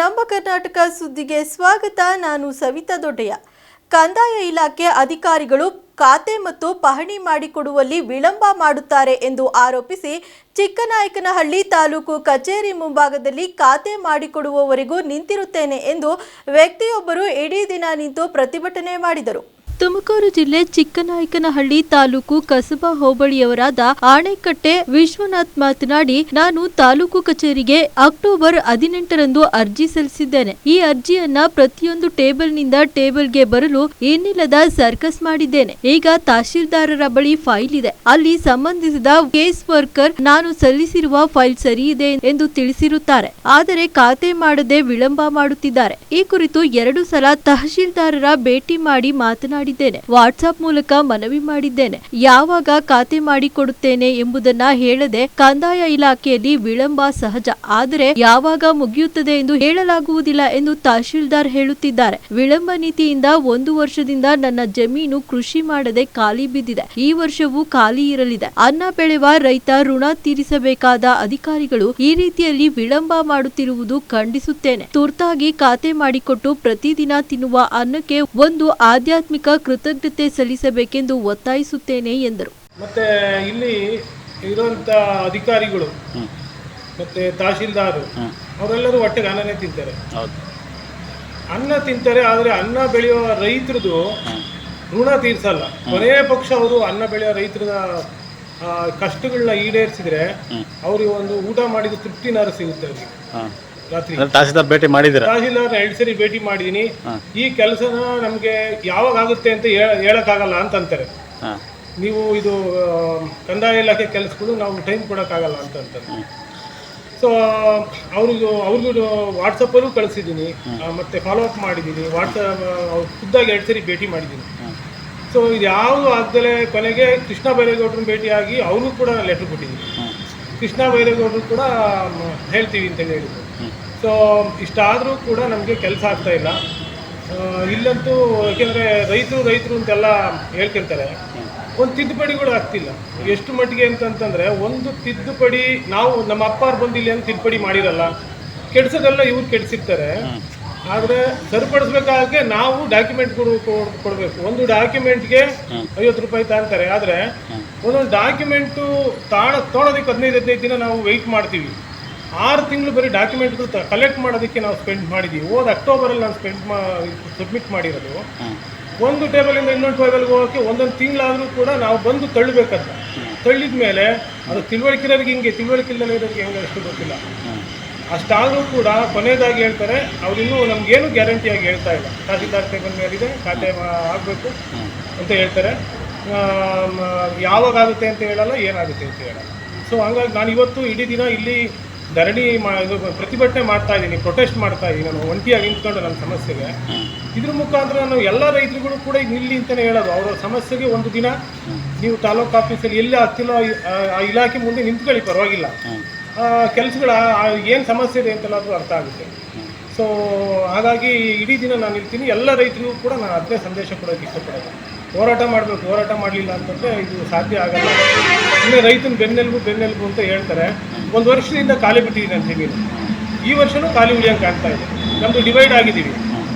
ನಮ್ಮ ಕರ್ನಾಟಕ ಸುದ್ದಿಗೆ ಸ್ವಾಗತ. ನಾನು ಸವಿತಾ ದೊಡ್ಡಯ್ಯ. ಕಂದಾಯ ಇಲಾಖೆ ಅಧಿಕಾರಿಗಳು ಖಾತೆ ಮತ್ತು ಪಹಣಿ ಮಾಡಿಕೊಡುವಲ್ಲಿ ವಿಳಂಬ ಮಾಡುತ್ತಾರೆ ಎಂದು ಆರೋಪಿಸಿ ಚಿಕ್ಕನಾಯಕನಹಳ್ಳಿ ತಾಲೂಕು ಕಚೇರಿ ಮುಂಭಾಗದಲ್ಲಿ ಖಾತೆ ಮಾಡಿಕೊಡುವವರೆಗೂ ನಿಂತಿರುತ್ತೇನೆ ಎಂದು ವ್ಯಕ್ತಿಯೊಬ್ಬರು ಇಡೀ ದಿನ ನಿಂತು ಪ್ರತಿಭಟನೆ ಮಾಡಿದರು. ತುಮಕೂರು ಜಿಲ್ಲೆ ಚಿಕ್ಕನಾಯಕನಹಳ್ಳಿ ತಾಲೂಕು ಕಸಬಾ ಹೋಬಳಿಯವರಾದ ಆಣೆಕಟ್ಟೆ ವಿಶ್ವನಾಥ್ ಮಾತನಾಡಿ, ನಾನು ತಾಲೂಕು ಕಚೇರಿಗೆ ಅಕ್ಟೋಬರ್ ಹದಿನೆಂಟರಂದು ಅರ್ಜಿ ಸಲ್ಲಿಸಿದ್ದೇನೆ. ಈ ಅರ್ಜಿಯನ್ನ ಪ್ರತಿಯೊಂದು ಟೇಬಲ್ನಿಂದ ಟೇಬಲ್ಗೆ ಬರಲು ಏನಿಲ್ಲದ ಸರ್ಕಸ್ ಮಾಡಿದ್ದೇನೆ. ಈಗ ತಹಶೀಲ್ದಾರರ ಬಳಿ ಫೈಲ್ ಇದೆ. ಅಲ್ಲಿ ಸಂಬಂಧಿಸಿದ ಕೇಸ್ ವರ್ಕರ್ ನಾನು ಸಲ್ಲಿಸಿರುವ ಫೈಲ್ ಸರಿಯಿದೆ ಎಂದು ತಿಳಿಸಿರುತ್ತಾರೆ. ಆದರೆ ಖಾತೆ ಮಾಡದೆ ವಿಳಂಬ ಮಾಡುತ್ತಿದ್ದಾರೆ. ಈ ಕುರಿತು ಎರಡು ಸಲ ತಹಶೀಲ್ದಾರರ ಭೇಟಿ ಮಾಡಿ ಮಾತನಾಡಿದ್ದೇನೆ ವಾಟ್ಸ್ಆಪ್ ಮೂಲಕ ಮನವಿ ಮಾಡಿದ್ದೇನೆ. ಯಾವಾಗ ಖಾತೆ ಮಾಡಿಕೊಡುತ್ತೇನೆ ಎಂಬುದನ್ನ ಹೇಳದೆ ಕಂದಾಯ ಇಲಾಖೆಯಲ್ಲಿ ವಿಳಂಬ ಸಹಜ. ಆದರೆ ಯಾವಾಗ ಮುಗಿಯುತ್ತದೆ ಎಂದು ಹೇಳಲಾಗುವುದಿಲ್ಲ ಎಂದು ತಹಶೀಲ್ದಾರ್ ಹೇಳುತ್ತಿದ್ದಾರೆ. ವಿಳಂಬ ನೀತಿಯಿಂದ ಒಂದು ವರ್ಷದಿಂದ ನನ್ನ ಜಮೀನು ಕೃಷಿ ಮಾಡದೆ ಖಾಲಿ ಬಿದ್ದಿದೆ. ಈ ವರ್ಷವೂ ಖಾಲಿ ಇರಲಿದೆ. ಅನ್ನ ಬೆಳೆವ ರೈತ ಋಣ ತೀರಿಸಬೇಕಾದ ಅಧಿಕಾರಿಗಳು ಈ ರೀತಿಯಲ್ಲಿ ವಿಳಂಬ ಮಾಡುತ್ತಿರುವುದು ಖಂಡಿಸುತ್ತೇನೆ. ತುರ್ತಾಗಿ ಖಾತೆ ಮಾಡಿಕೊಟ್ಟು ಪ್ರತಿದಿನ ತಿನ್ನುವ ಅನ್ನಕ್ಕೆ ಒಂದು ಆಧ್ಯಾತ್ಮಿಕ ಕೃತಜ್ಞತೆ ಸಲ್ಲಿಸಬೇಕೆಂದು ಒತ್ತಾಯಿಸುತ್ತೇನೆ ಎಂದರು. ಮತ್ತೆ ಇಲ್ಲಿ ಇರುವಂಥ ಅಧಿಕಾರಿಗಳು ಮತ್ತೆ ತಹಶೀಲ್ದಾರ್ ಅವರೆಲ್ಲರೂ ಒಟ್ಟಿಗೆ ಅನ್ನನೇ ತಿಂತಾರೆ. ಹೌದು. ಅನ್ನ ತಿಂತಾರೆ ಆದರೆ ಅನ್ನ ಬೆಳೆಯುವ ರೈತರದು ಋಣ ತೀರ್ಸಲ್ಲ. ಕೊನೆಯ ಪಕ್ಷ ಅವರು ಅನ್ನ ಬೆಳೆಯೋ ರೈತರ ಆ, ಕಷ್ಟಗಳನ್ನ ಈಡೇರಿಸಿದ್ರೆ ಅವ್ರಿಗೆ ಒಂದು ಊಟ ಮಾಡಿದ ತೃಪ್ತಿನಾರು ಸಿಗುತ್ತೆ ಅವ್ರಿಗೆ. ರಾತ್ರಿ. ತಹಸೀಲ್ದಾರ್ ಭೇಟಿ ಮಾಡಿದ್ದೀರಾ? ನಾನು ಎರಡು ಸರಿ ಭೇಟಿ ಮಾಡಿದ್ದೀನಿ. ಈ ಕೆಲಸನ ನಮಗೆ ಯಾವಾಗ ಆಗುತ್ತೆ ಅಂತ ಹೇಳ- ಹೇಳಕ್ಕಾಗಲ್ಲ ಅಂತ ಅಂತಾರೆ. ನೀವು ಇದು ಕಂದಾಯ ಇಲಾಖೆ ಕೆಲಸಗಳು ನಾವು ಟೈಮ್ ಕೊಡೋಕ್ಕಾಗಲ್ಲ ಅಂತಂತಾರೆ ಸೊ ಅವ್ರಿಗೂ ಅವ್ರಿಗೂ ವಾಟ್ಸಪ್ಪಲ್ಲೂ ಕಳಿಸಿದ್ದೀನಿ. ಮತ್ತು ಫಾಲೋ ಅಪ್ ಮಾಡಿದ್ದೀನಿ. ವಾಟ್ಸಪ್ ಅವ್ರು ಖುದ್ದಾಗಿ ಎರಡು ಸರಿ ಭೇಟಿ ಮಾಡಿದ್ದೀನಿ. ಸೊ ಇದು ಯಾವುದು ಆಗ್ದಲೇ ಕೊನೆಗೆ ಕೃಷ್ಣ ಬೈರೇಗೌಡ್ರನ್ನ ಭೇಟಿಯಾಗಿ ಅವ್ರಿಗೂ ಕೂಡ ಲೆಟ್ರ್ ಕೊಟ್ಟಿದ್ದೀನಿ. ಕೃಷ್ಣ ಬೈರೇಗೌಡರು ಕೂಡ ಹೇಳ್ತೀವಿ ಅಂತ ಹೇಳಿದ್ರು ಸೊ ಇಷ್ಟಾದರೂ ಕೂಡ ನಮಗೆ ಕೆಲಸ ಆಗ್ತಾ ಇಲ್ಲ. ಇಲ್ಲಂತೂ ಯಾಕೆಂದರೆ ರೈತರು ರೈತರು ಅಂತೆಲ್ಲ ಹೇಳ್ತಿರ್ತಾರೆ. ಒಂದು ತಿದ್ದುಪಡಿಗಳು ಆಗ್ತಿಲ್ಲ. ಎಷ್ಟು ಮಟ್ಟಿಗೆ ಅಂತಂತಂದರೆ ಒಂದು ತಿದ್ದುಪಡಿ ನಾವು ನಮ್ಮ ಅಪ್ಪಾರು ಬಂದಿಲ್ಲ ಅಂತ ತಿದ್ದುಪಡಿ ಮಾಡಿರಲ್ಲ. ಕೆಡ್ಸೋದೆಲ್ಲ ಇವ್ರು ಕೆಡಿಸಿರ್ತಾರೆ. ಆದರೆ ಸರಿಪಡಿಸ್ಬೇಕಾಗೆ ನಾವು ಡಾಕ್ಯುಮೆಂಟ್ ಕೊಡು ಕೊಡ್- ಕೊಡಬೇಕು. ಒಂದು ಡಾಕ್ಯುಮೆಂಟ್ಗೆ ಐವತ್ತು ರೂಪಾಯಿ ತಾಂತಾರೆ. ಆದರೆ ಒಂದೊಂದು ಡಾಕ್ಯುಮೆಂಟು ತಾಣ ತೊಗೊಳೋದಕ್ಕೆ ಹದಿನೈದು ಹದಿನೈದು ದಿನ ನಾವು ವೆಯ್ಟ್ ಮಾಡ್ತೀವಿ. ಆರು ತಿಂಗಳು ಬರೀ ಡಾಕ್ಯುಮೆಂಟ್ಗಳು ಕಲೆಕ್ಟ್ ಮಾಡೋದಕ್ಕೆ ನಾವು ಸ್ಪೆಂಡ್ ಮಾಡಿದ್ದೀವಿ ಹೋದ ಅಕ್ಟೋಬರಲ್ಲಿ ನಾನು ಸ್ಪೆಂಡ್ ಮಾ ಸಬ್ಮಿಟ್ ಮಾಡಿರೋದು. ಒಂದು ಟೇಬಲಿಂದ ಇನ್ನೊಂದು ಟೇಬಲ್ಗೆ ಹೋಗೋಕ್ಕೆ ಒಂದೊಂದು ತಿಂಗಳಾದರೂ ಕೂಡ ನಾವು ಬಂದು ತಳ್ಳಬೇಕಂತ. ತಳ್ಳಿದ ಮೇಲೆ ಅದು ತಿಳುವಳಿಕೆ ಇರೋರಿಗೆ ಹಿಂಗೆ ತಿಳುವಳಿಕೆ ಇಲ್ಲದೆ ಇರೋರಿಗೆ ಹೆಂಗೆ ಅಷ್ಟು ಗೊತ್ತಿಲ್ಲ. ಅಷ್ಟಾದರೂ ಕೂಡ ಕೊನೆಯದಾಗಿ ಹೇಳ್ತಾರೆ ಅವರಿನ್ನೂ ನಮಗೇನು ಗ್ಯಾರಂಟಿಯಾಗಿ ಹೇಳ್ತಾ ಇಲ್ಲ. ತಹಸೀಲ್ದಾರ್ ಟೇಬಲ್ ಮೇಲಿದೆ ಖಾತೆ ಆಗಬೇಕು ಅಂತ ಹೇಳ್ತಾರೆ. ಯಾವಾಗ ಆಗುತ್ತೆ ಅಂತ ಹೇಳಲ್ಲ ಏನಾಗುತ್ತೆ ಅಂತ ಹೇಳಲ್ಲ. ಸೊ ಹಂಗಾಗಿ ನಾನು ಇವತ್ತು ಇಡೀ ದಿನ ಇಲ್ಲಿ ಧರಣಿ ಮಾ ಇದು ಪ್ರತಿಭಟನೆ ಮಾಡ್ತಾ ಇದ್ದೀನಿ ಪ್ರೊಟೆಸ್ಟ್ ಮಾಡ್ತಾ ಇದ್ದೀನಿ ನಾನು ಒಂಟಿಯಾಗಿ ನಿಂತ್ಕೊಂಡು ನನ್ನ ಸಮಸ್ಯೆಗೆ. ಇದ್ರ ಮುಖಾಂತರ ನಾನು ಎಲ್ಲ ರೈತರುಗಳು ಕೂಡ ಈಗ ನಿಲ್ಲಿ ಅಂತಲೇ ಹೇಳೋದು. ಅವರ ಸಮಸ್ಯೆಗೆ ಒಂದು ದಿನ ನೀವು ತಾಲೂಕು ಆಫೀಸಲ್ಲಿ ಎಲ್ಲಿ ಹತ್ತಿಲ್ಲೋ ಆ ಇಲಾಖೆ ಮುಂದೆ ನಿಂತ್ಕೊಳ್ಳಿ, ಪರವಾಗಿಲ್ಲ. ಕೆಲಸಗಳು ಏನು ಸಮಸ್ಯೆ ಇದೆ ಅಂತೆಲ್ಲಾದರೂ ಅರ್ಥ ಆಗುತ್ತೆ. ಸೊ ಹಾಗಾಗಿ ಇಡೀ ದಿನ ನಾನು ಇರ್ತೀನಿ ಎಲ್ಲ ರೈತರಿಗೂ ಕೂಡ ನಾನು ಅದನ್ನೇ ಸಂದೇಶ ಕೊಡೋಕ್ಕೆ ಇಷ್ಟಪಡೋದು. ಹೋರಾಟ ಮಾಡಬೇಕು ಹೋರಾಟ ಮಾಡಲಿಲ್ಲ ಅಂತಂದರೆ ಇದು ಸಾಧ್ಯ ಆಗಲ್ಲ. ಇನ್ನು ರೈತನ ಬೆನ್ನೆಲುಬು ಬೆನ್ನೆಲುಬು ಅಂತ ಹೇಳ್ತಾರೆ. ಒಂದು ವರ್ಷದಿಂದ ಖಾಲಿ ಬಿಟ್ಟಿದ್ದೀನಿ ಅಂತ ಜಮೀನು ಈ ವರ್ಷನೂ ಖಾಲಿ ಉಳಿಯಂಗೆ ಕಾಣ್ತಾ ಇದೆ. ನಮ್ಮದು ಡಿವೈಡ್ ಆಗಿದ್ದೀವಿ.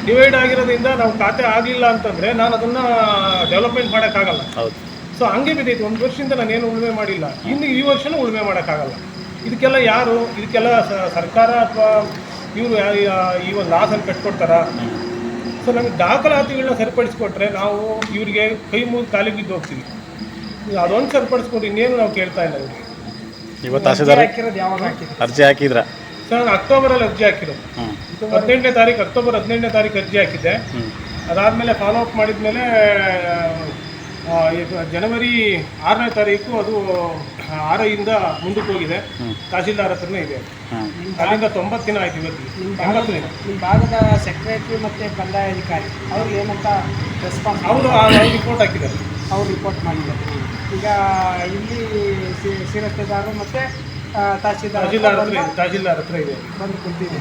ಡಿವೈಡ್ ಆಗಿರೋದ್ರಿಂದ ನಾವು ಖಾತೆ ಆಗಲಿಲ್ಲ ಅಂತಂದರೆ ನಾನು ಅದನ್ನು ಡೆವಲಪ್ಮೆಂಟ್ ಮಾಡೋಕ್ಕಾಗಲ್ಲ. ಹೌದು. ಸೊ ಹಂಗೆ ಬಿದ್ದೈತೆ. ಒಂದು ವರ್ಷದಿಂದ ನಾನೇನು ಉಳುಮೆ ಮಾಡಿಲ್ಲ. ಇನ್ನು ಈ ವರ್ಷವೂ ಉಳುಮೆ ಮಾಡೋಕ್ಕಾಗಲ್ಲ. ಇದಕ್ಕೆಲ್ಲ ಯಾರು ಇದಕ್ಕೆಲ್ಲ ಸರ್ಕಾರ ಅಥವಾ ಇವರು ಈ ಒಂದು ಲಾಸನ್ನು ಕಟ್ಕೊಡ್ತಾರ? ಸೊ ನಮಗೆ ದಾಖಲಾತಿಗಳನ್ನ ಸರಿಪಡಿಸ್ಕೊಟ್ರೆ ನಾವು ಇವರಿಗೆ ಕೈ ಮುಗಿದು ಕಾಲಿಗೆ ಬಿದ್ದು ಹೋಗ್ತೀವಿ. ಅದೊಂದು ಸರಿಪಡಿಸ್ಕೊಂಡು ಇನ್ನೇನು ನಾವು ಕೇಳ್ತಾ ಇಲ್ಲ ಇವರಿಗೆ. ಇವತ್ತು ತಹಸೀಲ್ದಾರ್ ಅರ್ಜಿ ಹಾಕಿದ್ರ? ಸರ್ ನಾನು ಅಕ್ಟೋಬರಲ್ಲಿ ಅರ್ಜಿ ಹಾಕಿರೋದು. ಹದಿನೆಂಟನೇ ತಾರೀಕು ಅಕ್ಟೋಬರ್ ಹದಿನೆಂಟನೇ ತಾರೀಕು ಅರ್ಜಿ ಹಾಕಿದ್ದೆ. ಅದಾದಮೇಲೆ ಫಾಲೋ ಅಪ್ ಮಾಡಿದ್ಮೇಲೆ ಜನವರಿ ಆರನೇ ತಾರೀಕು ಅದು ಆರೈಯಿಂದ ಮುಂದಕ್ಕೆ ಹೋಗಿದೆ. ತಹಸೀಲ್ದಾರ್ ಹತ್ರನೇ ಇದೆ. ಅಲ್ಲಿಂದ ತೊಂಬತ್ತು ದಿನ ಆಯ್ತು ಇವತ್ತು. ತೊಂಬತ್ತು ದಿನ. ನಿಮ್ಮ ಭಾಗದ ಸೆಕ್ರೆಟರಿ ಮತ್ತು ಕಂದಾಯ ಅಧಿಕಾರಿ ಅವ್ರು ಏನಂತ ರೆಸ್ಪಾನ್ಸ್ ಅವರು ಆ ರಿಪೋರ್ಟ್ ಹಾಕಿದ್ದಾರೆ. ಅವ್ರು ರಿಪೋರ್ಟ್ ಮಾಡಿದ್ದಾರೆ. ಈಗ ಇಲ್ಲಿ ಸಿ- ಮತ್ತೆ ತಹಸೀಲ್ದಾರ್ ತಹಸೀಲ್ದಾರ್ ಹತ್ರ ಇದೆ. ತಹಸೀಲ್ದಾರ್ ಹತ್ರ ಇದೆ. ಬಂದು ಕುಂತಿದೆ.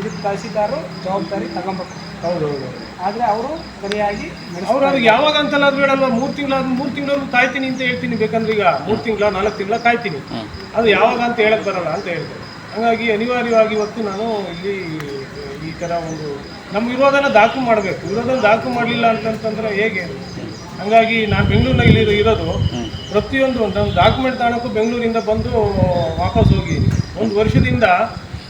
ಇದಕ್ಕೆ ತಹಸೀಲ್ದಾರು ಜವಾಬ್ದಾರಿ ತಗೊಬೇಕು ಹೌದು ಹೌದು. ಆದರೆ ಅವರು ಸರಿಯಾಗಿ. ಅವ್ರು ಅವ್ರಿಗೆ ಯಾವಾಗ ಅದು ಹೇಳಲ್ವ ಮೂರು ತಿಂಗಳ ಮೂರು ತಿಂಗಳವರೆಗೂ ಕಾಯ್ತೀನಿ ಅಂತ ಹೇಳ್ತೀನಿ ಬೇಕಂದ್ರೆ ಈಗ ಮೂರು ತಿಂಗಳ ನಾಲ್ಕು ತಿಂಗಳ ಕಾಯ್ತೀನಿ. ಅದು ಯಾವಾಗ ಅಂತ ಹೇಳಕ್ ಬರಲ್ಲ ಅಂತ ಹೇಳ್ತಾರೆ. ಹಾಗಾಗಿ ಅನಿವಾರ್ಯವಾಗಿ ಇವತ್ತು ನಾನು ಇಲ್ಲಿ ಈ ಥರ ಒಂದು ನಮ್ಮ ವಿರೋಧನ ದಾಖಲು ಮಾಡಬೇಕು. ವಿರೋಧನ ದಾಖಲು ಮಾಡಲಿಲ್ಲ ಅಂತಂತಂದ್ರೆ ಹೇಗೆ? ಹಂಗಾಗಿ ನಾನು ಬೆಂಗಳೂರಿನಲ್ಲಿ ಇರೋ- ಇರೋದು ಪ್ರತಿಯೊಂದು ಒಂದು ಡಾಕ್ಯುಮೆಂಟ್ ತಗೊಳಕ್ಕೂ ಬೆಂಗಳೂರಿಂದ ಬಂದು ವಾಪಸ್ ಹೋಗಿ ಒಂದು ವರ್ಷದಿಂದ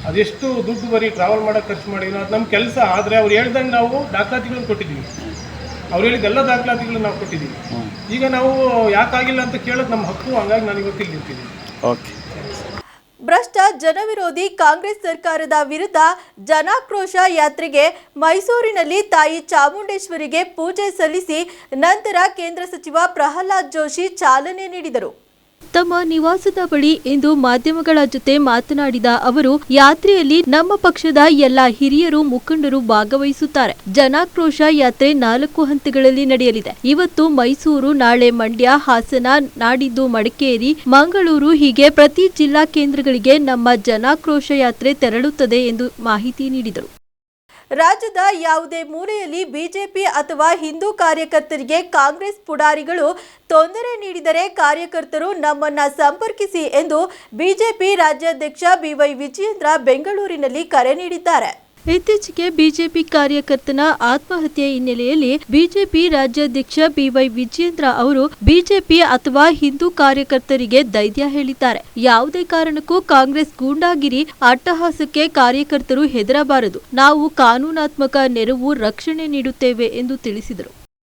ಅದೆಷ್ಟು ದುಡ್ಡು ಬರೀ ಟ್ರಾವೆಲ್ ಮಾಡೋಕ್ಕೆ ಖರ್ಚು ಮಾಡಿದ್ರು ಅದು ನಮ್ಮ ಕೆಲಸ. ಆದರೆ ಅವ್ರು ಹೇಳ್ದಂಗೆ ನಾವು ದಾಖಲಾತಿಗಳನ್ನು ಕೊಟ್ಟಿದ್ದೀವಿ. ಅವ್ರು ಹೇಳಿದ ಎಲ್ಲ ದಾಖಲಾತಿಗಳನ್ನ ನಾವು ಕೊಟ್ಟಿದ್ದೀವಿ. ಈಗ ನಾವು ಯಾಕಾಗಿಲ್ಲ ಅಂತ ಕೇಳೋದು ನಮ್ಮ ಹಕ್ಕು ಹಂಗಾಗಿ ನಾನು ಇವತ್ತಿಲ್ಲಿ ನಿಂತಿದ್ದೀನಿ. ಓಕೆ. ಭ್ರಷ್ಟ ಜನವಿರೋಧಿ ಕಾಂಗ್ರೆಸ್ ಸರ್ಕಾರದ ವಿರುದ್ಧ ಜನಾಕ್ರೋಶ ಯಾತ್ರೆಗೆ ಮೈಸೂರಿನಲ್ಲಿ ತಾಯಿ ಚಾಮುಂಡೇಶ್ವರಿಗೆ ಪೂಜೆ ಸಲ್ಲಿಸಿ ನಂತರ ಕೇಂದ್ರ ಸಚಿವ ಪ್ರಹ್ಲಾದ್ ಜೋಶಿ ಚಾಲನೆ ನೀಡಿದರು. ತಮ್ಮ ನಿವಾಸದ ಬಳಿ ಇಂದು ಮಾಧ್ಯಮಗಳ ಜೊತೆ ಮಾತನಾಡಿದ ಅವರು, ಯಾತ್ರೆಯಲ್ಲಿ ನಮ್ಮ ಪಕ್ಷದ ಎಲ್ಲ ಹಿರಿಯರು, ಮುಖಂಡರು ಭಾಗವಹಿಸುತ್ತಾರೆ. ಜನಾಕ್ರೋಶ ಯಾತ್ರೆ ನಾಲ್ಕು ಹಂತಗಳಲ್ಲಿ ನಡೆಯಲಿದೆ. ಇವತ್ತು ಮೈಸೂರು, ನಾಳೆ ಮಂಡ್ಯ, ಹಾಸನ, ನಾಡಿದ್ದು ಮಡಿಕೇರಿ, ಮಂಗಳೂರು ಹೀಗೆ ಪ್ರತಿ ಜಿಲ್ಲಾ ಕೇಂದ್ರಗಳಿಗೆ ನಮ್ಮ ಜನಾಕ್ರೋಶ ಯಾತ್ರೆ ತೆರಳುತ್ತದೆ ಎಂದು ಮಾಹಿತಿ ನೀಡಿದರು. ರಾಜ್ಯದ ಯಾವುದೇ ಮೂಲೆಯಲ್ಲಿ ಬಿಜೆಪಿ ಅಥವಾ ಹಿಂದೂ ಕಾರ್ಯಕರ್ತರಿಗೆ ಕಾಂಗ್ರೆಸ್ ಪುಡಾರಿಗಳು ತೊಂದರೆ ನೀಡಿದರೆ ಕಾರ್ಯಕರ್ತರು ನಮ್ಮನ್ನ ಸಂಪರ್ಕಿಸಿ ಎಂದು ಬಿಜೆಪಿ ರಾಜ್ಯಾಧ್ಯಕ್ಷ ಬಿವೈ ವಿಜಯೇಂದ್ರ ಬೆಂಗಳೂರಿನಲ್ಲಿ ಕರೆ ನೀಡಿದ್ದಾರೆ. ಇತ್ತೀಚೆಗೆ ಬಿಜೆಪಿ ಕಾರ್ಯಕರ್ತನ ಆತ್ಮಹತ್ಯೆ ಹಿನ್ನೆಲೆಯಲ್ಲಿ ಬಿಜೆಪಿ ರಾಜ್ಯಾಧ್ಯಕ್ಷ ಬಿವೈ ವಿಜೇಂದ್ರ ಅವರು ಬಿಜೆಪಿ ಅಥವಾ ಹಿಂದೂ ಕಾರ್ಯಕರ್ತರಿಗೆ ಧೈರ್ಯ ಹೇಳಿದ್ದಾರೆ. ಯಾವುದೇ ಕಾರಣಕ್ಕೂ ಕಾಂಗ್ರೆಸ್ ಗೂಂಡಾಗಿರಿ, ಅಟ್ಟಹಾಸಕ್ಕೆ ಕಾರ್ಯಕರ್ತರು ಹೆದರಬಾರದು. ನಾವು ಕಾನೂನಾತ್ಮಕ ನೆರವು, ರಕ್ಷಣೆ ನೀಡುತ್ತೇವೆ ಎಂದು ತಿಳಿಸಿದರು.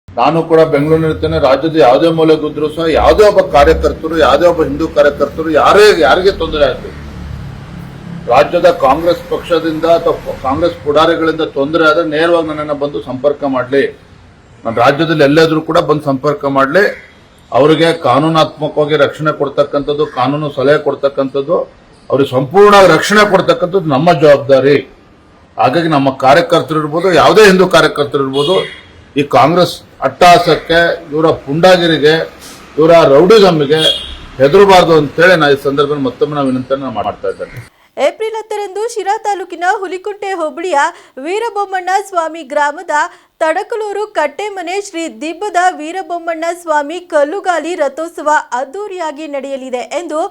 ನಾನು ಕೂಡ ಬೆಂಗಳೂರಿನಲ್ಲಿರ್ತೇನೆ ರಾಜ್ಯದ ಯಾವುದೇ ಮೂಲೆಗಿದ್ರು ಸಹ ಯಾವುದೇ ಒಬ್ಬ ಕಾರ್ಯಕರ್ತರು, ಯಾವುದೇ ಒಬ್ಬ ಹಿಂದೂ ಕಾರ್ಯಕರ್ತರು ಯಾರೇ ಯಾರಿಗೆ ತೊಂದರೆ ಆಯ್ತು ರಾಜ್ಯದ ಕಾಂಗ್ರೆಸ್ ಪಕ್ಷದಿಂದ ಅಥವಾ ಕಾಂಗ್ರೆಸ್ ಪುಡಾರಿಗಳಿಂದ ತೊಂದರೆ ಆದರೆ ನೇರವಾಗಿ ನನ್ನನ್ನು ಬಂದು ಸಂಪರ್ಕ ಮಾಡಲಿ. ನಾನು ರಾಜ್ಯದಲ್ಲಿ ಎಲ್ಲಾದರೂ ಕೂಡ ಬಂದು ಸಂಪರ್ಕ ಮಾಡಲಿ. ಅವರಿಗೆ ಕಾನೂನಾತ್ಮಕವಾಗಿ ರಕ್ಷಣೆ ಕೊಡ್ತಕ್ಕಂಥದ್ದು, ಕಾನೂನು ಸಲಹೆ ಕೊಡ್ತಕ್ಕಂಥದ್ದು, ಅವರಿಗೆ ಸಂಪೂರ್ಣ ರಕ್ಷಣೆ ಕೊಡ್ತಕ್ಕಂಥದ್ದು ನಮ್ಮ ಜವಾಬ್ದಾರಿ. ಹಾಗಾಗಿ ನಮ್ಮ ಕಾರ್ಯಕರ್ತರು ಇರ್ಬೋದು, ಯಾವುದೇ ಹಿಂದೂ ಕಾರ್ಯಕರ್ತರು ಇರ್ಬೋದು, ಈ ಕಾಂಗ್ರೆಸ್ ಅಟ್ಟಹಾಸಕ್ಕೆ ಇವರ ಪುಂಡಾಗಿರಿಗೆ, ಇವರ ರೌಡಿಸಮ್ಗೆ ಹೆದರಬಾರ್ದು ಅಂತೇಳಿ ನಾ ಈ ಸಂದರ್ಭದಲ್ಲಿ ಮತ್ತೊಮ್ಮೆ ನಾವು ವಿನಂತಿಯನ್ನು ಮಾಡ್ತಾ ಇದ್ದೇನೆ. ಏಪ್ರಿಲ್ ಹತ್ತರಂದು ಶಿರಾ ತಾಲೂಕಿನ ಹುಲಿಕುಂಟೆ ಹೋಬಳಿಯ ವೀರಬೊಮ್ಮಣ್ಣ ಸ್ವಾಮಿ ಗ್ರಾಮದ ತಡಕಲೂರು ಕಟ್ಟೆಮನೆ ಶ್ರೀ ದಿಬ್ಬದ ವೀರಬೊಮ್ಮಣ್ಣ ಸ್ವಾಮಿ ಕಲ್ಲುಗಾಲಿ ರಥೋತ್ಸವ ಅದ್ದೂರಿಯಾಗಿ ನಡೆಯಲಿದೆ ಎಂದು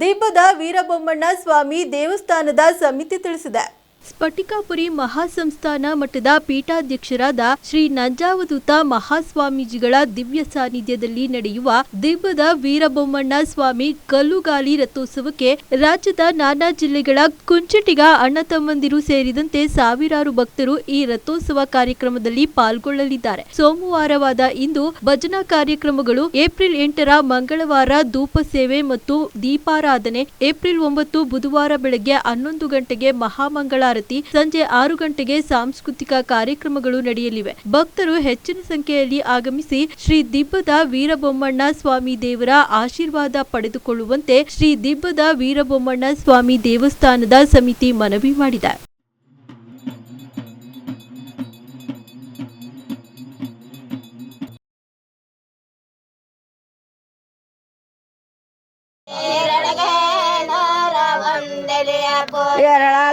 ದಿಬ್ಬದ ವೀರಬೊಮ್ಮಣ್ಣ ಸ್ವಾಮಿ ದೇವಸ್ಥಾನದ ಸಮಿತಿ ತಿಳಿಸಿದೆ. ಸ್ಫಟಿಕಾಪುರಿ ಮಹಾಸಂಸ್ಥಾನ ಮಠದ ಪೀಠಾಧ್ಯಕ್ಷರಾದ ಶ್ರೀ ನಂಜಾವಧೂತ ಮಹಾಸ್ವಾಮೀಜಿಗಳ ದಿವ್ಯ ಸಾನ್ನಿಧ್ಯದಲ್ಲಿ ನಡೆಯುವ ದಿವ್ಯದ ವೀರಬೊಮ್ಮಣ್ಣ ಸ್ವಾಮಿ ಕಲ್ಲುಗಾಲಿ ರಥೋತ್ಸವಕ್ಕೆ ರಾಜ್ಯದ ನಾನಾ ಜಿಲ್ಲೆಗಳ ಕುಂಚಿಟಿಗ ಅಣ್ಣ ತಮ್ಮಂದಿರು ಸೇರಿದಂತೆ ಸಾವಿರಾರು ಭಕ್ತರು ಈ ರಥೋತ್ಸವ ಕಾರ್ಯಕ್ರಮದಲ್ಲಿ ಪಾಲ್ಗೊಳ್ಳಲಿದ್ದಾರೆ. ಸೋಮವಾರವಾದ ಇಂದು ಭಜನಾ ಕಾರ್ಯಕ್ರಮಗಳು ಏಪ್ರಿಲ್ ಎಂಟರ ಮಂಗಳವಾರ ಧೂಪ ಸೇವೆ ಮತ್ತು ದೀಪಾರಾಧನೆ, ಏಪ್ರಿಲ್ ಒಂಬತ್ತು ಬುಧವಾರ ಬೆಳಗ್ಗೆ ಹನ್ನೊಂದು ಗಂಟೆಗೆ ಮಹಾಮಂಗಳಾರತಿ ಸಂಜೆ ಆರು ಗಂಟೆಗೆ ಸಾಂಸ್ಕೃತಿಕ ಕಾರ್ಯಕ್ರಮಗಳು ನಡೆಯಲಿವೆ. ಭಕ್ತರು ಹೆಚ್ಚಿನ ಸಂಖ್ಯೆಯಲ್ಲಿ ಆಗಮಿಸಿ ಶ್ರೀ ದಿಬ್ಬದ ವೀರಬೊಮ್ಮಣ್ಣ ಸ್ವಾಮಿ ದೇವರ ಆಶೀರ್ವಾದ ಪಡೆದುಕೊಳ್ಳುವಂತೆ ಶ್ರೀ ದಿಬ್ಬದ ವೀರಬೊಮ್ಮಣ್ಣ ಸ್ವಾಮಿ ದೇವಸ್ಥಾನದ ಸಮಿತಿ ಮನವಿ ಮಾಡಿದೆ. ಎರಳಲ್ಲ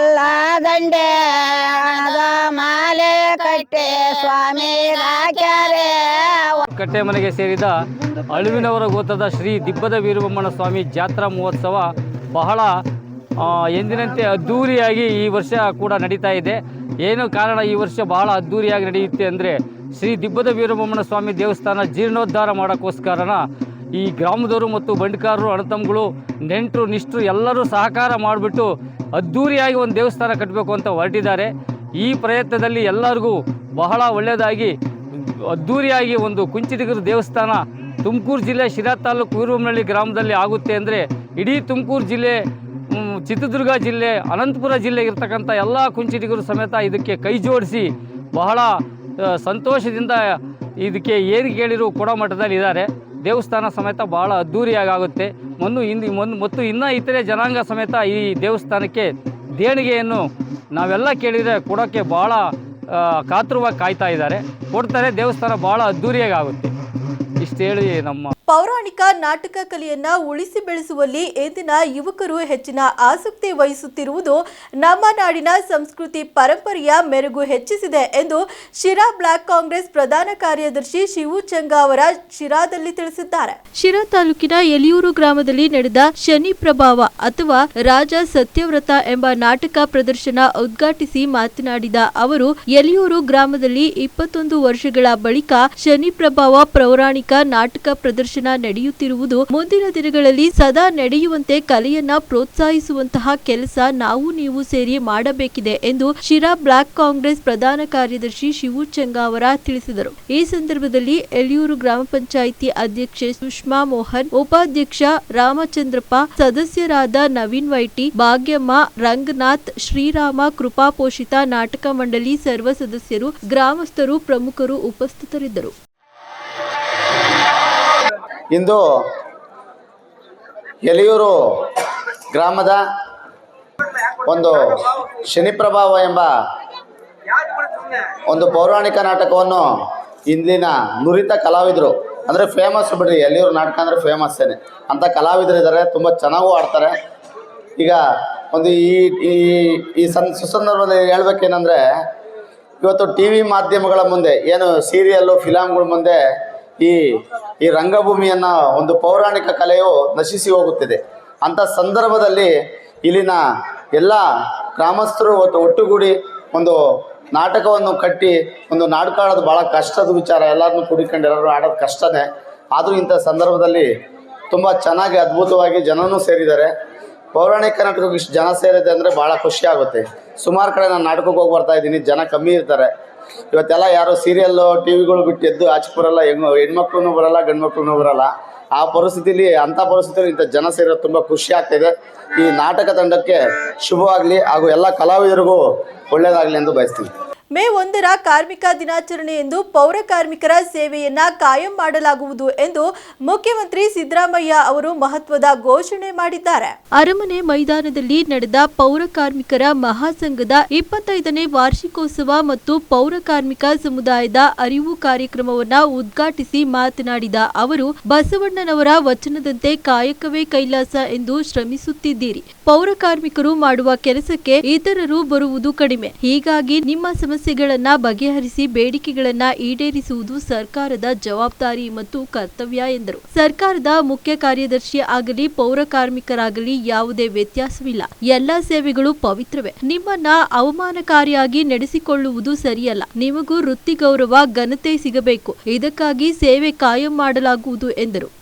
ಕಟ್ಟೆ ಮನೆಗೆ ಸೇರಿದ ಅಳುವಿನವರ ಗೋತ್ರದ ಶ್ರೀ ದಿಬ್ಬದ ವೀರಬೊಮ್ಮನ ಸ್ವಾಮಿ ಜಾತ್ರಾ ಮಹೋತ್ಸವ ಬಹಳ ಎಂದಿನಂತೆ ಅದ್ಧೂರಿಯಾಗಿ ಈ ವರ್ಷ ಕೂಡ ನಡೀತಾ ಇದೆ. ಏನು ಕಾರಣ ಈ ವರ್ಷ ಬಹಳ ಅದ್ಧೂರಿಯಾಗಿ ನಡೆಯುತ್ತೆ ಅಂದರೆ ಶ್ರೀ ದಿಬ್ಬದ ವೀರಬೊಮ್ಮನ ಸ್ವಾಮಿ ದೇವಸ್ಥಾನ ಜೀರ್ಣೋದ್ಧಾರ ಮಾಡೋಕ್ಕೋಸ್ಕರನ ಈ ಗ್ರಾಮದವರು ಮತ್ತು ಬಂಡ್ಕಾರರು ಅಣತಮ್ಗಳು ನೆಂಟರು ನಿಷ್ಠರು ಎಲ್ಲರೂ ಸಹಕಾರ ಮಾಡಿಬಿಟ್ಟು ಅದ್ಧೂರಿಯಾಗಿ ಒಂದು ದೇವಸ್ಥಾನ ಕಟ್ಟಬೇಕು ಅಂತ ಹೊರಟಿದ್ದಾರೆ. ಈ ಪ್ರಯತ್ನದಲ್ಲಿ ಎಲ್ಲರಿಗೂ ಬಹಳ ಒಳ್ಳೆಯದಾಗಿ ಅದ್ಧೂರಿಯಾಗಿ ಒಂದು ಕುಂಚಿತಿಗರು ದೇವಸ್ಥಾನ ತುಮಕೂರು ಜಿಲ್ಲೆ ಶಿರಾ ತಾಲೂಕು ವೀರಬೊಮ್ಮನಹಳ್ಳಿ ಗ್ರಾಮದಲ್ಲಿ ಆಗುತ್ತೆ ಅಂದರೆ ಇಡೀ ತುಮಕೂರು ಜಿಲ್ಲೆ ಚಿತ್ರದುರ್ಗ ಜಿಲ್ಲೆ, ಅನಂತಪುರ ಜಿಲ್ಲೆ ಇರ್ತಕ್ಕಂಥ ಎಲ್ಲ ಕುಂಚಿಟಿಗರು ಸಮೇತ ಇದಕ್ಕೆ ಕೈ ಜೋಡಿಸಿ ಬಹಳ ಸಂತೋಷದಿಂದ ಇದಕ್ಕೆ ಏನು ಕೇಳಿರು ಕೊಡೋ ಮಟ್ಟದಲ್ಲಿ ಇದ್ದಾರೆ. ದೇವಸ್ಥಾನ ಸಮೇತ ಬಹಳ ಅದ್ಧೂರಿಯಾಗಿ ಆಗುತ್ತೆ ಮೊನ್ನು ಹಿಂದಿ ಮೊನ್ ಮತ್ತು ಇನ್ನೂ ಇತರೆ ಜನಾಂಗ ಸಮೇತ ಈ ದೇವಸ್ಥಾನಕ್ಕೆ ದೇಣಿಗೆಯನ್ನು ನಾವೆಲ್ಲ ಕೇಳಿದರೆ ಕೊಡೋಕ್ಕೆ ಭಾಳ ಕಾತುರವಾಗಿ ಕಾಯ್ತಾ ಇದ್ದಾರೆ. ಕೊಡ್ತಾರೆ ದೇವಸ್ಥಾನ ಭಾಳ ಅದ್ಧೂರಿಯಾಗಿ ಆಗುತ್ತೆ. ಇಷ್ಟು ಹೇಳಿ ನಮ್ಮ ಪೌರಾಣಿಕ ನಾಟಕ ಕಲೆಯನ್ನ ಉಳಿಸಿ ಬೆಳೆಸುವಲ್ಲಿ ಇಂದಿನ ಯುವಕರು ಹೆಚ್ಚಿನ ಆಸಕ್ತಿ ವಹಿಸುತ್ತಿರುವುದು ನಮ್ಮ ನಾಡಿನ ಸಂಸ್ಕೃತಿ ಪರಂಪರೆಯ ಮೆರುಗು ಹೆಚ್ಚಿಸಿದೆ ಎಂದು ಶಿರಾ ಬ್ಲಾಕ್ ಕಾಂಗ್ರೆಸ್ ಪ್ರಧಾನ ಕಾರ್ಯದರ್ಶಿ ಶಿವು ಚಂಗ ಅವರ ಶಿರಾದಲ್ಲಿ ತಿಳಿಸಿದ್ದಾರೆ. ಶಿರಾ ತಾಲೂಕಿನ ಎಲಿಯೂರು ಗ್ರಾಮದಲ್ಲಿ ನಡೆದ ಶನಿ ಪ್ರಭಾವ ಅಥವಾ ರಾಜ ಸತ್ಯವ್ರತ ಎಂಬ ನಾಟಕ ಪ್ರದರ್ಶನ ಉದ್ಘಾಟಿಸಿ ಮಾತನಾಡಿದ ಅವರು, ಎಲಿಯೂರು ಗ್ರಾಮದಲ್ಲಿ ಇಪ್ಪತ್ತೊಂದು ವರ್ಷಗಳ ಬಳಿಕ ಶನಿ ಪ್ರಭಾವ ಪೌರಾಣಿಕ ನಾಟಕ ಪ್ರದರ್ಶನ ನಡೆಯುತ್ತಿರುವುದು ಮುಂದಿನ ದಿನಗಳಲ್ಲಿ ಸದಾ ನಡೆಯುವಂತೆ ಕಲೆಯನ್ನ ಪ್ರೋತ್ಸಾಹಿಸುವಂತಹ ಕೆಲಸ ನಾವು ನೀವು ಸೇರಿ ಮಾಡಬೇಕಿದೆ ಎಂದು ಶಿರಾ ಬ್ಲಾಕ್ ಕಾಂಗ್ರೆಸ್ ಪ್ರಧಾನ ಕಾರ್ಯದರ್ಶಿ ಶಿವು ಚಂಗಾವರ ತಿಳಿಸಿದರು. ಈ ಸಂದರ್ಭದಲ್ಲಿ ಎಲಿಯೂರು ಗ್ರಾಮ ಪಂಚಾಯಿತಿ ಅಧ್ಯಕ್ಷೆ ಸುಷ್ಮಾ ಮೋಹನ್, ಉಪಾಧ್ಯಕ್ಷ ರಾಮಚಂದ್ರಪ್ಪ, ಸದಸ್ಯರಾದ ನವೀನ್ ವೈಟಿ, ಭಾಗ್ಯಮ್ಮ, ರಂಗನಾಥ್, ಶ್ರೀರಾಮ, ಕೃಪಾಪೋಷಿತ ನಾಟಕ ಮಂಡಳಿ ಸರ್ವ ಸದಸ್ಯರು, ಗ್ರಾಮಸ್ಥರು ಪ್ರಮುಖರು ಉಪಸ್ಥಿತರಿದ್ದರು. ಇಂದು ಎಲಿಯೂರು ಗ್ರಾಮದ ಒಂದು ಶನಿಪ್ರಭಾವ ಎಂಬ ಒಂದು ಪೌರಾಣಿಕ ನಾಟಕವನ್ನು ಇಂದಿನ ನುರಿತ ಕಲಾವಿದರು. ಅಂದರೆ ಫೇಮಸ್ ಬಿಡ್ರಿ, ಎಲಿಯೂರು ನಾಟಕ ಅಂದರೆ ಫೇಮಸ್ಸೇನೆ ಅಂಥ ಕಲಾವಿದರಿದ್ದಾರೆ ತುಂಬ ಚೆನ್ನಾಗೂ ಆಡ್ತಾರೆ. ಈಗ ಒಂದು ಈ ಈ ಈ ಸನ್, ಸುಸಂದರ್ಭದಲ್ಲಿ ಹೇಳ್ಬೇಕೇನೆಂದರೆ, ಇವತ್ತು ಟಿ ವಿ ಮಾಧ್ಯಮಗಳ ಮುಂದೆ, ಏನು ಸೀರಿಯಲ್ಲು ಫಿಲಮ್ಗಳ ಮುಂದೆ ಈ ಈ ರಂಗಭೂಮಿಯನ್ನು ಒಂದು ಪೌರಾಣಿಕ ಕಲೆಯು ನಶಿಸಿ ಹೋಗುತ್ತಿದೆ. ಅಂಥ ಸಂದರ್ಭದಲ್ಲಿ ಇಲ್ಲಿನ ಎಲ್ಲ ಗ್ರಾಮಸ್ಥರು ಒಟ್ಟು ಒಟ್ಟುಗೂಡಿ ಒಂದು ನಾಟಕವನ್ನು ಕಟ್ಟಿ ಒಂದು ನಾಟಕ ಆಡೋದು ಭಾಳ ಕಷ್ಟದ ವಿಚಾರ. ಎಲ್ಲರನ್ನು ಕುಡಿಕೊಂಡು ಎಲ್ಲರೂ ಆಡೋದು ಕಷ್ಟನೇ. ಆದರೂ ಇಂಥ ಸಂದರ್ಭದಲ್ಲಿ ತುಂಬ ಚೆನ್ನಾಗಿ ಅದ್ಭುತವಾಗಿ ಜನನೂ ಸೇರಿದ್ದಾರೆ. ಪೌರಾಣಿಕ ಕರ್ನಾಟಕಕ್ಕೆ ಇಷ್ಟು ಜನ ಸೇರಿದೆ ಅಂದರೆ ಭಾಳ ಖುಷಿ ಆಗುತ್ತೆ. ಸುಮಾರು ಕಡೆ ನಾನು ನಾಟಕಕ್ಕೆ ಹೋಗಿ ಬರ್ತಾ ಇದ್ದೀನಿ. ಜನ ಕಮ್ಮಿ ಇರ್ತಾರೆ. ಇವತ್ತೆಲ್ಲ ಯಾರು ಸೀರಿಯಲ್ಲು ಟಿ ವಿಗಳು ಬಿಟ್ಟಿದ್ದು ಆಚೆ ಬರಲ್ಲ ಹೆಣ್ಣು ಹೆಣ್ಮಕ್ಳು ಬರಲ್ಲ ಗಂಡ್ಮಕ್ಳು ಬರಲ್ಲ. ಆ ಪರಿಸ್ಥಿತಿಲಿ ಅಂಥ ಪರಿಸ್ಥಿತಿಯಲ್ಲಿ ಇಂಥ ಜನ ಸೇರೋದು ತುಂಬ ಖುಷಿ ಆಗ್ತಿದೆ. ಈ ನಾಟಕ ತಂಡಕ್ಕೆ ಶುಭವಾಗಲಿ ಹಾಗೂ ಎಲ್ಲ ಕಲಾವಿದರಿಗೂ ಒಳ್ಳೆಯದಾಗಲಿ ಎಂದು ಬಯಸ್ತೀನಿ. ಮೇ ಒಂದರ ಕಾರ್ಮಿಕ ದಿನಾಚರಣೆ ಎಂದು ಪೌರ ಕಾರ್ಮಿಕರ ಸೇವೆಯನ್ನ ಕಾಯಂ ಮಾಡಲಾಗುವುದು ಎಂದು ಮುಖ್ಯಮಂತ್ರಿ ಸಿದ್ದರಾಮಯ್ಯ ಅವರು ಮಹತ್ವದ ಘೋಷಣೆ ಮಾಡಿದ್ದಾರೆ. ಅರಮನೆ ಮೈದಾನದಲ್ಲಿ ನಡೆದ ಪೌರ ಕಾರ್ಮಿಕರ ಮಹಾಸಂಘದ ಇಪ್ಪತ್ತೈದನೇ ವಾರ್ಷಿಕೋತ್ಸವ ಮತ್ತು ಪೌರ ಕಾರ್ಮಿಕ ಸಮುದಾಯದ ಅರಿವು ಕಾರ್ಯಕ್ರಮವನ್ನ ಉದ್ಘಾಟಿಸಿ ಮಾತನಾಡಿದ ಅವರು, ಬಸವಣ್ಣನವರ ವಚನದಂತೆ ಕಾಯಕವೇ ಕೈಲಾಸ ಎಂದು ಶ್ರಮಿಸುತ್ತಿದ್ದೀರಿ. ಪೌರ ಕಾರ್ಮಿಕರು ಮಾಡುವ ಕೆಲಸಕ್ಕೆ ಇತರರು ಬರುವುದು ಕಡಿಮೆ. ಹೀಗಾಗಿ ನಿಮ್ಮ ಸಮಸ್ಯೆಗಳನ್ನ ಬಗೆಹರಿಸಿ ಬೇಡಿಕೆಗಳನ್ನ ಈಡೇರಿಸುವುದು ಸರ್ಕಾರದ ಜವಾಬ್ದಾರಿ ಮತ್ತು ಕರ್ತವ್ಯ ಎಂದರು. ಸರ್ಕಾರದ ಮುಖ್ಯ ಕಾರ್ಯದರ್ಶಿ ಆಗಲಿ, ಪೌರ ಕಾರ್ಮಿಕರಾಗಲಿ ಯಾವುದೇ ವ್ಯತ್ಯಾಸವಿಲ್ಲ. ಎಲ್ಲ ಸೇವೆಗಳು ಪವಿತ್ರವೇ. ನಿಮ್ಮನ್ನ ಅವಮಾನಕಾರಿಯಾಗಿ ನಡೆಸಿಕೊಳ್ಳುವುದು ಸರಿಯಲ್ಲ. ನಿಮಗೂ ವೃತ್ತಿ ಗೌರವ ಘನತೆ ಸಿಗಬೇಕು. ಇದಕ್ಕಾಗಿ ಸೇವೆ ಕಾಯಂ ಮಾಡಲಾಗುವುದು ಎಂದರು.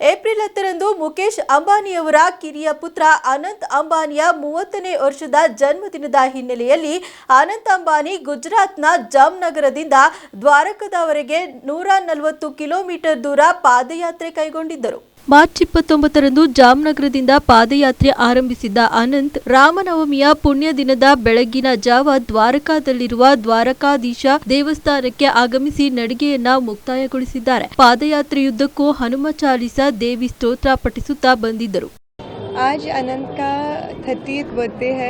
ಏಪ್ರಿಲ್ ಹತ್ತರಂದು ಮುಖೇಶ್ ಅಂಬಾನಿಯವರ ಕಿರಿಯ ಪುತ್ರ ಅನಂತ್ ಅಂಬಾನಿಯ ಮೂವತ್ತನೇ ವರ್ಷದ ಜನ್ಮದಿನದ ಹಿನ್ನೆಲೆಯಲ್ಲಿ ಅನಂತ್ ಅಂಬಾನಿ ಗುಜರಾತ್ನ ಜಾಮ್ನಗರದಿಂದ ದ್ವಾರಕದವರೆಗೆ ನೂರ ನಲವತ್ತು ಕಿಲೋಮೀಟರ್ ದೂರ ಪಾದಯಾತ್ರೆ ಕೈಗೊಂಡಿದ್ದರು. ಮಾರ್ಚ್ ಇಪ್ಪತ್ತೊಂಬತ್ತರಂದು ಜಾಮ್ನಗರದಿಂದ ಪಾದಯಾತ್ರೆ ಆರಂಭಿಸಿದ್ದ ಅನಂತ್ ರಾಮನವಮಿಯ ಪುಣ್ಯ ದಿನದ ಬೆಳಗಿನ ಜಾವ ದ್ವಾರಕಾದಲ್ಲಿರುವ ದ್ವಾರಕಾಧೀಶ ದೇವಸ್ಥಾನಕ್ಕೆ ಆಗಮಿಸಿ ನಡಿಗೆಯನ್ನ ಮುಕ್ತಾಯಗೊಳಿಸಿದ್ದಾರೆ ಪಾದಯಾತ್ರೆಯುದ್ದಕ್ಕೂ ಹನುಮ ಚಾಲಿಸ ದೇವಿ ಸ್ತೋತ್ರ ಪಠಿಸುತ್ತಾ ಬಂದಿದ್ದರು आज अनंत का थर्टीथ बर्थडे है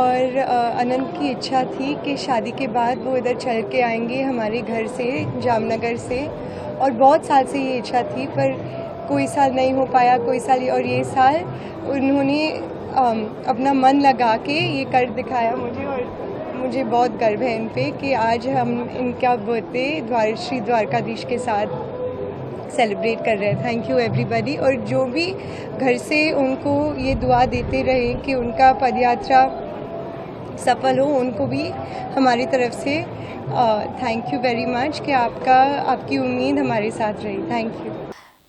और अ, अनंत की इच्छा थी कि शादी के बाद वो इधर चल के आएंगे हमारे घर से जामनगर से और बहुत साल से ये इच्छा थी पर कोई साल नहीं हो पाया, कोई साल और ये साल उन्होंने अपना मन लगा के ये कर दिखाया मुझे और मुझे बहुत गर्व है इन पे कि आज हम इनका बर्थडे द्वार श्री द्वारकाधीश के साथ सेलिब्रेट कर रहे हैं। थैंक यू एवरीबॉडी और जो भी घर से उनको ये दुआ देते रहे कि उनका पदयात्रा सफल हो, उनको भी हमारी तरफ़ से थैंक यू वेरी मच कि आपका आपकी उम्मीद हमारे साथ रही। Thank you